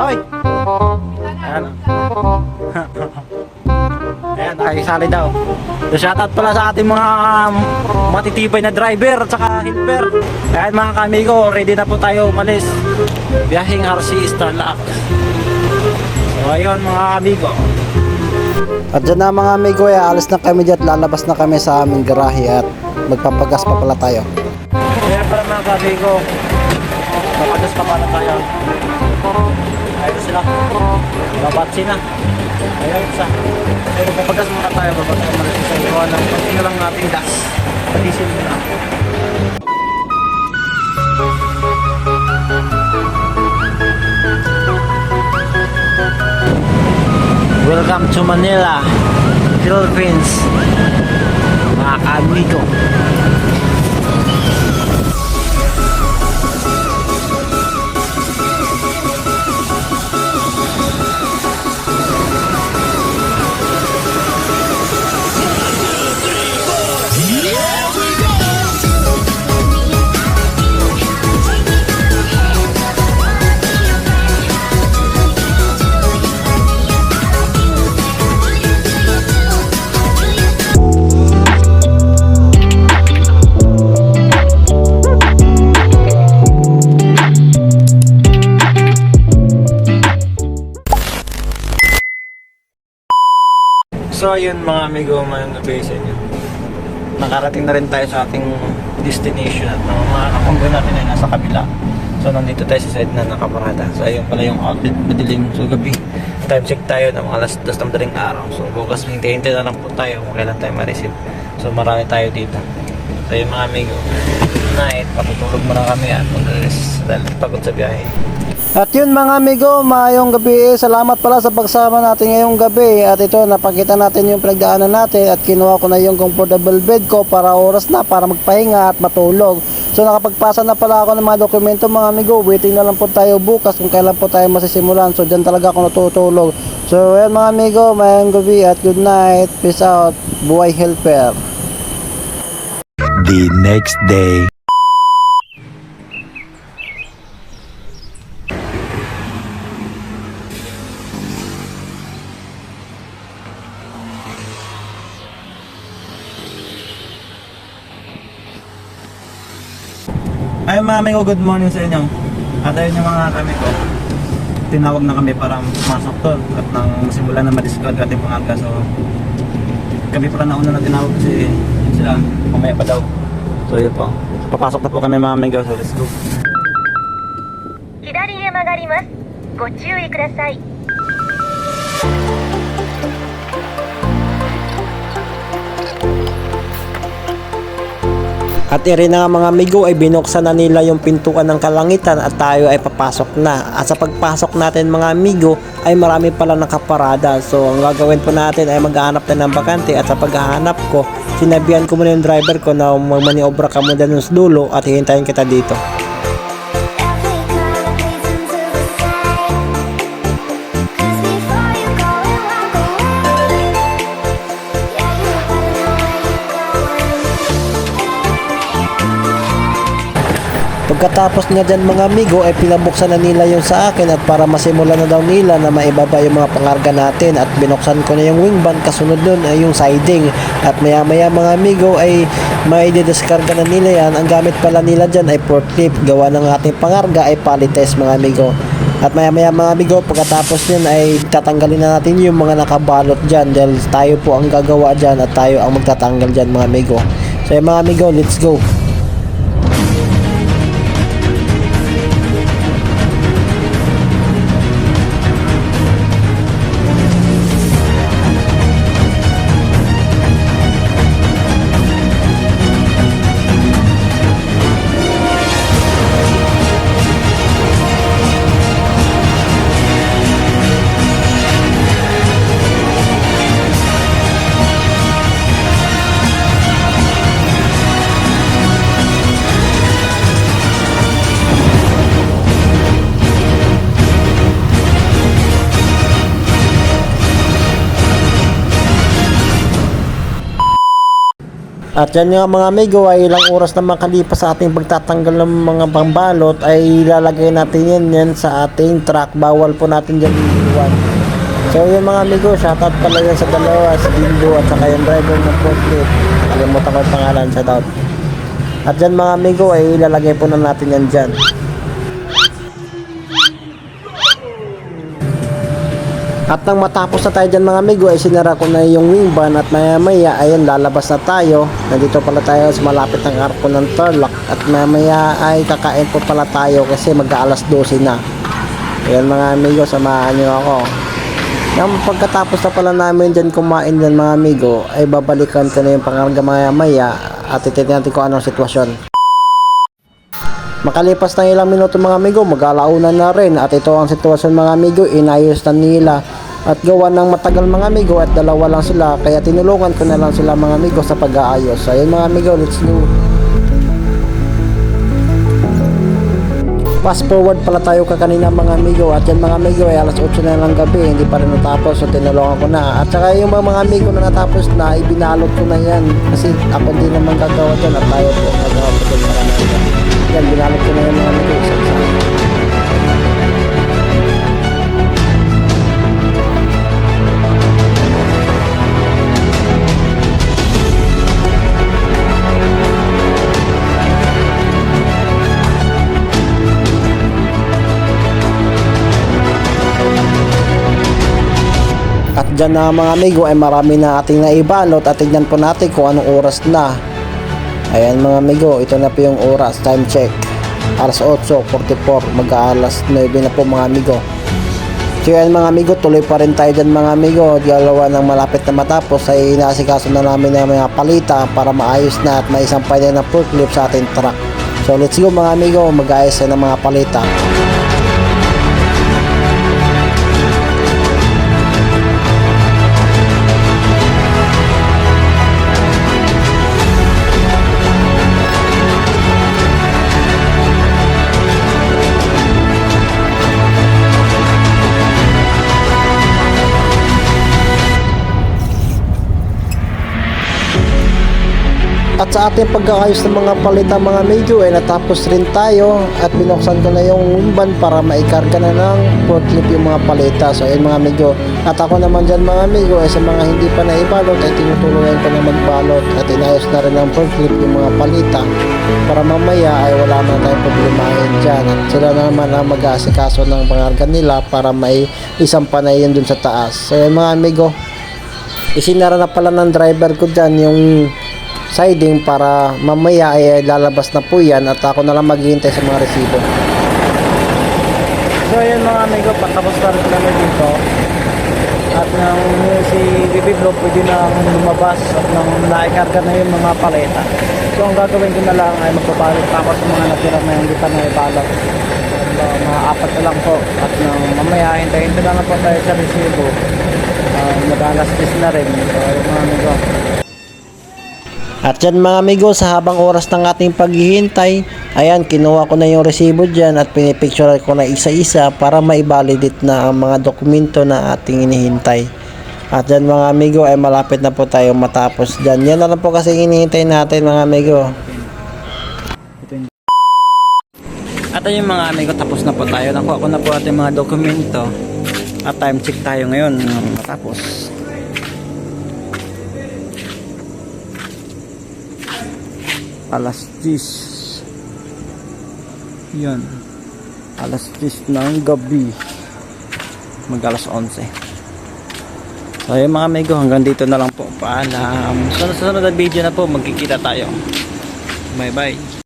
Hoy! Ayan. Ayan, nakikisali daw. So, shoutout pala sa ating mga um, matitibay na driver at saka helper. Ayan mga kamigo, ready na po tayo umalis. Biyahing RC Starlock. So ayun mga amigo. At dyan na mga amigo, ay alis na kami dyan, lalabas na kami sa aming garahe at magpapagas pa pala tayo. Kaya para mga kamigo, mapagas pa pala tayo. Ayun sila. Babatsi na. Ayun sa. Pero papagas muna tayo, papagas muna sa iwan ng pati na lang natin gas. Patisin muna. Welcome to Manila, Philippines. Mga kaamigo. So yun mga amigo, gabi sa inyo. Nakarating na rin tayo sa ating destination at mga kapanggo natin ay nasa kabila. So nandito tayo sa side na nakaparada. So ayun pala yung outlet madilim. So gabi, time check tayo ng mga alas dos ng madaling araw. So bukas hintay-hintay na lang po tayo kung kailan tayo ma-receive. So marami tayo dito. So yun mga amigo, night, patutulog muna kami at mag-rest dahil pagod sa biyahe. At yun mga amigo, maayong gabi. Salamat pala sa pagsama natin ngayong gabi. At ito, napakita natin yung pinagdaanan natin at kinuha ko na yung comfortable bed ko para oras na para magpahinga at matulog. So nakapagpasa na pala ako ng mga dokumento mga amigo. Waiting na lang po tayo bukas kung kailan po tayo masisimulan. So dyan talaga ako natutulog. So yan mga amigo, maayong gabi at good night. Peace out. Buhay helper. The next day. Ay mga amigo, good morning sa inyo. At ayun yung mga kami ko. Tinawag na kami para pumasok doon at nang simula na madiscard ating pangaga. So, kami pala nauna na tinawag kasi yun sila, mamaya pa daw. So yun po. Papasok na po kami mga amigo, so let's go. 左へ曲がりますご注意ください At iri na nga mga amigo ay binuksan na nila yung pintuan ng kalangitan at tayo ay papasok na. At sa pagpasok natin mga amigo ay marami pala nakaparada. So ang gagawin po natin ay maghahanap na ng bakante at sa paghahanap ko, sinabihan ko muna yung driver ko na magmaniobra ka muna dun sa dulo at hihintayin kita dito. Pagkatapos nga dyan mga amigo ay pinabuksan na nila yung sa akin at para masimula na daw nila na maibaba yung mga pangarga natin at binuksan ko na yung wing van kasunod nun ay yung siding. At maya maya mga amigo ay maididiskarga na nila yan. Ang gamit pala nila dyan ay forklift. Gawa ng ating pangarga ay palites mga amigo. At maya maya mga amigo pagkatapos nyan ay tatanggalin na natin yung mga nakabalot dyan dahil tayo po ang gagawa dyan at tayo ang magtatanggal dyan mga amigo. So mga amigo let's go At yan nga mga amigo ay ilang oras na makalipas sa ating pagtatanggal ng mga pambalot ay ilalagay natin yan, yan sa ating truck. Bawal po natin dyan iiwan. So yun mga amigo, shoutout pala yan sa dalawa, si Bingo at saka yung driver ng forklift. Kalimutan ko yung pangalan, shoutout. At yan mga amigo ay ilalagay po na natin yan dyan. At nang matapos na tayo dyan mga amigo ay sinara ko na yung wing van at maya maya ayun lalabas na tayo. Nandito pala tayo sa malapit ng arko ng Tarlac at maya maya ay kakain po pala tayo kasi mag alas 12 na. Ayan mga amigo samahan nyo ako. Nang pagkatapos na pala namin dyan kumain dyan mga amigo ay babalikan ko na yung pangarga maya maya at titignan natin kung anong sitwasyon. Makalipas ng ilang minuto mga amigo, mag-alauna na rin. At ito ang sitwasyon mga amigo, inayos na nila at gawa ng matagal mga amigo at dalawa lang sila. Kaya tinulungan ko na lang sila mga amigo sa pag-aayos. So ayun mga amigo, let's go. Fast forward pala tayo ka kanina mga amigo. At yan mga amigo ay alas 8 na lang gabi. Hindi pa rin natapos so tinulungan ko na. At saka yung mga, mga amigo na natapos na ibinalot ko na yan. Kasi ako hindi naman gagawa dyan at tayo po gagawa po dyan. Sa kanila yan binalot ko na yan mga amigo isa isa At dyan na mga amigo ay marami na ating naibalot at tignan po natin kung anong oras na. Ayan mga amigo, ito na po yung oras, time check. Alas 8.44, mag-aalas 9 na po mga amigo. So yan mga amigo, tuloy pa rin tayo dyan mga amigo. Dalawa ng malapit na matapos ay inaasikaso na namin ng mga palita para maayos na at maisampay na ng forklift sa ating truck. So let's go mga amigo, mag-ayos na ng mga palita. At sa ating pagkakayos ng mga palita mga medyo ay natapos rin tayo at binuksan ko na yung van para maikarga na ng forklift yung mga palita. So ayun mga medyo. At ako naman dyan mga amigo ay sa mga hindi pa naibalot ay tinutulungan ko na magbalot at inayos na rin ng forklift yung mga palita para mamaya ay wala na tayong problemahin dyan. At sila na naman ang mag-aasikaso ng pangarga nila para may isang panay yun dun sa taas. So ayun mga amigo. Isinara na pala ng driver ko dyan yung siding para mamaya ay lalabas na po yan at ako na lang maghihintay sa mga resibo. So yun mga amigo, patapos na rin kami dito. At nang si Bibi Vlog pwede na lumabas at nang naikarga na yung mga paleta. So ang gagawin ko na lang ay magpabalot pa ako sa mga natira na hindi pa naibalot. At, uh, mga apat na lang po. At nang mamaya, hintayin ko na lang po tayo sa resibo. Uh, Mag-alas 10 na rin. So yun mga amigo. At yan mga amigo, sa habang oras ng ating paghihintay, ayan, kinuha ko na yung resibo dyan at pinipicture ko na isa-isa para maibalidate na ang mga dokumento na ating inihintay. At yan mga amigo, ay malapit na po tayo matapos dyan. Yan na lang po kasi inihintay natin mga amigo. At ayun mga amigo, tapos na po tayo. Nakuha ko na po ating mga dokumento. At time check tayo ngayon. Matapos. Alas 10. Yun. Alas 10 ng gabi. Mag alas 11. So ayun mga amigo, hanggang dito na lang po. Paalam. Sa susunod na video na po, magkikita tayo. Bye bye.